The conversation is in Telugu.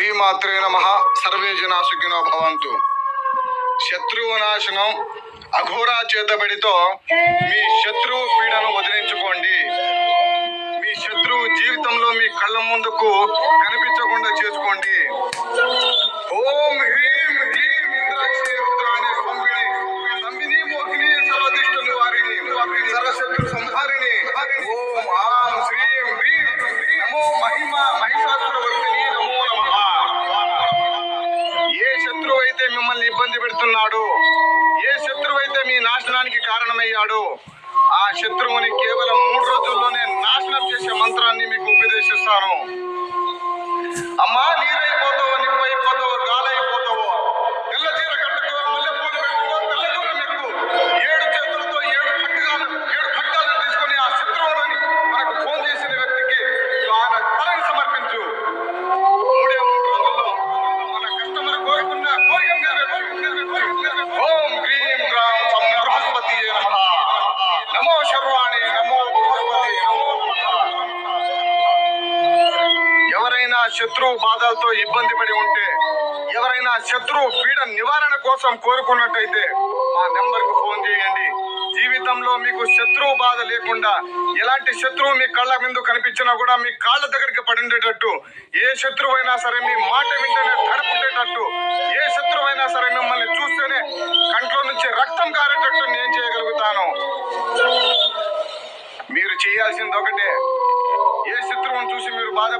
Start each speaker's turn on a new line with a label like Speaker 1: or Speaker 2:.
Speaker 1: శ్రీమాత్రే నమ. సర్వే జనా సుఖినో భవంతు. శత్రువు నాశనం అఘోరా చేతబడితో మీ శత్రువు పీడను వదిలించుకోండి. మీ శత్రువు జీవితంలో మీ కళ్ళ ముందుకు కనిపించకుండా చేసుకోండి. ఓం హ్రీం హ్రీం ఇంద్రాక్షి రుద్రాణి స్తంభిని మోహిని సర్వదిష్ట వారిని. సర్వశత్రు సంహారిణి. ఓం ఆ చేస్తున్నాడు ఏ శత్రువు అయితే మీ నాశనానికి కారణమయ్యాడు ఆ శత్రువుని కేవలం మూడు రోజుల్లోనే నాశనం చేసే మంత్రాన్ని ఓం గ్రీం గ్రాం సం బృహస్పతి నమో. శర్వాణి నమో బృహస్పతి ఎవరైనా శత్రువు బాధలతో ఇబ్బంది పడి ఉంటే ఎవరైనా శత్రువు పీడ నివారణ కోసం కోరుకున్నట్టయితే మా నెంబర్కు ఫోన్ చేయండి. జీవితంలో మీకు శత్రువు బాధ లేకుండా ఎలాంటి శత్రువు మీ కళ్ళ ముందు కనిపించినా కూడా మీ కాళ్ళ దగ్గరికి పడిండేటట్టు ఏ శత్రువైనా సరే మీ మాట వింటేనే తడుపుండేటట్టు ఏ శత్రువైనా సరే మిమ్మల్ని చూస్తేనే కంట్లో నేను చేయగలుగుతాను. మీరు చేయాల్సింది ఒకటే ఏ చిత్రం చూసి మీరు బాధ